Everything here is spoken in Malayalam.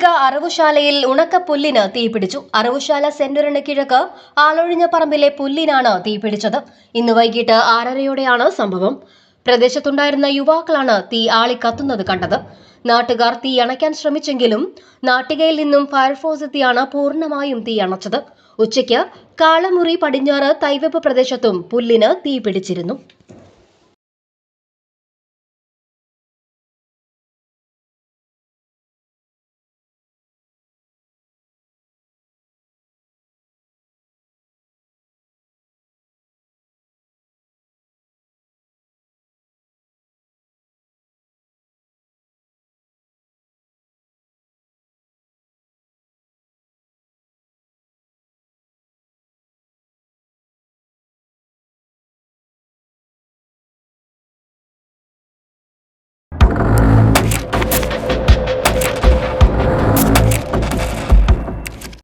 അറവുശാലയിൽ ഉണക്കപ്പുല്ലിന് തീപിടിച്ചു. അറവുശാല സെന്ററിന് കിഴക്ക് ആളൊഴിഞ്ഞ പറമ്പിലെ പുല്ലിനാണ് തീപിടിച്ചത്. ഇന്ന് വൈകിട്ട് ആറരയോടെയാണ് സംഭവം. പ്രദേശത്തുണ്ടായിരുന്ന യുവാക്കളാണ് തീ ആളിക്കത്തുന്നത് കണ്ടത്. നാട്ടുകാർ തീ അണയ്ക്കാൻ ശ്രമിച്ചെങ്കിലും നാട്ടികയിൽ നിന്നും ഫയർഫോഴ്സ് എത്തിയാണ് പൂർണമായും തീ അണച്ചത്. ഉച്ചയ്ക്ക് കാളമുറി പടിഞ്ഞാറ് തൈവെപ്പ് പ്രദേശത്തും പുല്ലിന് തീ പിടിച്ചിരുന്നു